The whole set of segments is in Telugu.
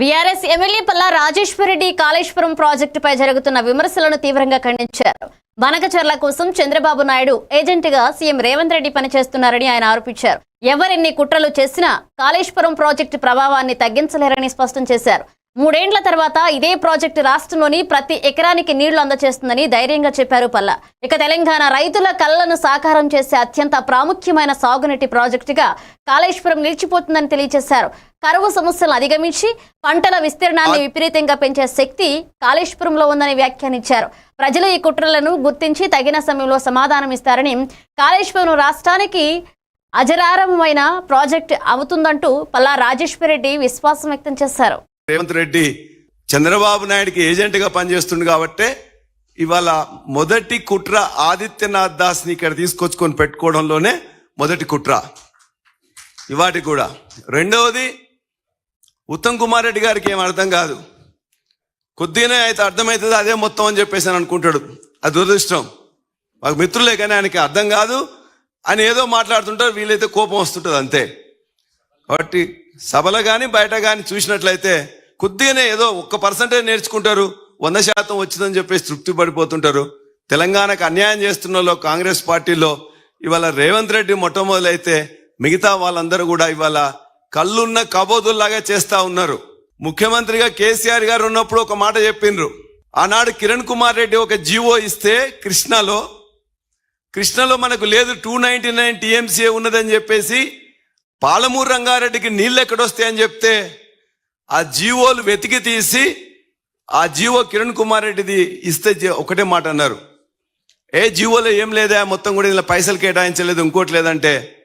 బీఆర్ఎస్ ఎమ్మెల్యే పల్లా రాజేశ్వరరెడ్డి కాళేశ్వరం ప్రాజెక్టుపై జరుగుతున్న విమర్శలను తీవ్రంగా ఖండించారు. బనకచర్ల కోసం చంద్రబాబు నాయుడు ఏజెంట్గా సీఎం రేవంత్ రెడ్డి పనిచేస్తున్నారని ఆయన ఆరోపించారు. ఎవరెన్ని కుట్రలు చేసినా కాళేశ్వరం ప్రాజెక్టు ప్రభావాన్ని తగ్గించలేరని స్పష్టం చేశారు. మూడేండ్ల తర్వాత ఇదే ప్రాజెక్టు రాష్ట్రంలోని ప్రతి ఎకరానికి నీళ్ళు అందజేస్తుందని ధైర్యంగా చెప్పారు పల్లా. ఇక తెలంగాణ రైతుల కళ్ళను సాకారం చేసే అత్యంత ప్రాముఖ్యమైన సాగునీటి ప్రాజెక్టుగా కాళేశ్వరం నిలిచిపోతుందని తెలియజేశారు. కరువు సమస్యలను అధిగమించి పంటల విస్తీర్ణాన్ని విపరీతంగా పెంచే శక్తి కాళేశ్వరంలో ఉందని వ్యాఖ్యానించారు. ప్రజలు ఈ కుట్రలను గుర్తించి తగిన సమయంలో సమాధానం ఇస్తారని కాళేశ్వరం రాష్ట్రానికి అజరారమైన ప్రాజెక్ట్ అవుతుందంటూ పల్లా రాజేశ్వరరెడ్డి విశ్వాసం వ్యక్తం చేశారు. రేవంత్ రెడ్డి చంద్రబాబు నాయుడికి ఏజెంట్గా పనిచేస్తుంది కాబట్టే ఇవాళ మొదటి కుట్ర ఆదిత్యనాథ్ దాస్ని ఇక్కడ తీసుకొచ్చుకొని పెట్టుకోవడంలోనే మొదటి కుట్ర. ఇవాటి కూడా. రెండవది ఉత్తమ్ కుమార్ రెడ్డి గారికి ఏం అర్థం కాదు. కొద్దిగానే అయితే అర్థమవుతుంది అదే మొత్తం అని చెప్పేసి అని అనుకుంటాడు. అది దురదృష్టం. మాకు మిత్రులే కానీ ఆయనకి అర్థం కాదు. అని ఏదో మాట్లాడుతుంటారు వీలైతే కోపం వస్తుంటుంది అంతే. కాబట్టి సభలో కానీ బయట కానీ చూసినట్లయితే కొద్దిగానే ఏదో ఒక్క పర్సెంటేజ్ నేర్చుకుంటారు వంద శాతం వచ్చిందని చెప్పేసి తృప్తి పడిపోతుంటారు. తెలంగాణకు అన్యాయం చేస్తున్న కాంగ్రెస్ పార్టీలో ఇవాళ రేవంత్ రెడ్డి మొట్టమొదలైతే మిగతా వాళ్ళందరూ కూడా ఇవాళ కళ్ళున్న కబోదుల్లాగా చేస్తా ఉన్నారు. ముఖ్యమంత్రిగా కేసీఆర్ గారు ఉన్నప్పుడు ఒక మాట చెప్పిండ్రు. ఆనాడు కిరణ్ కుమార్ రెడ్డి ఒక జీవో ఇస్తే కృష్ణలో కృష్ణలో మనకు లేదు టూ నైన్టీ నైన్ టీఎంసీఏ ఉన్నదని చెప్పేసి పాలమూరు రంగారెడ్డికి నీళ్ళు ఎక్కడొస్తాయని చెప్తే ఆ జీవోలు వెతికి తీసి ఆ జీవో కిరణ్ కుమార్ రెడ్డిది ఇస్తే ఒకటే మాట అన్నారు. ఏ జీవోలో ఏం లేదా? మొత్తం కూడా ఇలా పైసలు కేటాయించలేదు ఇంకోటి లేదంటే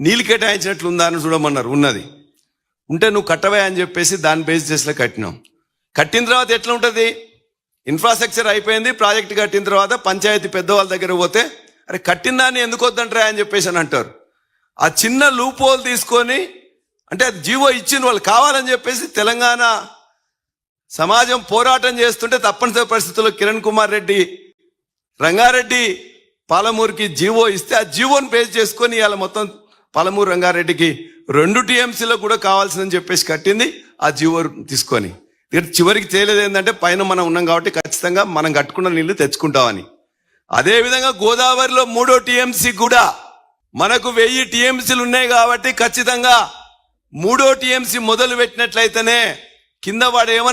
నీళ్ళు కేటాయించినట్లు ఉందా అని చూడమన్నారు ఉన్నది. ఉంటే నువ్వు కట్టవే అని చెప్పేసి దాని బేస్ చేసిలో కట్టినాం. కట్టిన తర్వాత ఎట్లా ఉంటుంది? ఇన్ఫ్రాస్ట్రక్చర్ అయిపోయింది ప్రాజెక్ట్ కట్టిన తర్వాత పంచాయతీ పెద్దవాళ్ళ దగ్గర పోతే అరే కట్టిన దాన్ని ఎందుకు వద్దంటారా? అని చెప్పేసి అని అంటారు. ఆ చిన్న లూపోలు తీసుకొని అంటే అది జీవో ఇచ్చిన వాళ్ళు కావాలని చెప్పేసి తెలంగాణ సమాజం పోరాటం చేస్తుంటే తప్పనిసరి పరిస్థితుల్లో కిరణ్ కుమార్ రెడ్డి రంగారెడ్డి పాలమూరుకి జీవో ఇస్తే ఆ జీవోని పేజ్ చేసుకొని ఇవాళ మొత్తం పాలమూరు రంగారెడ్డికి రెండు టీఎంసీలో కూడా కావాల్సిందని చెప్పేసి కట్టింది ఆ జీవో తీసుకొని. చివరికి తేలేదు ఏంటంటే పైన మనం ఉన్నాం కాబట్టి ఖచ్చితంగా మనం కట్టుకున్న నీళ్ళు తెచ్చుకుంటామని. అదేవిధంగా గోదావరిలో మూడో టీఎంసీ కూడా మనకు వెయ్యి టీఎంసీలు ఉన్నాయి కాబట్టి ఖచ్చితంగా మూడో టీఎంసీ మొదలు పెట్టినట్లయితేనే కింద వాడు ఏమైనా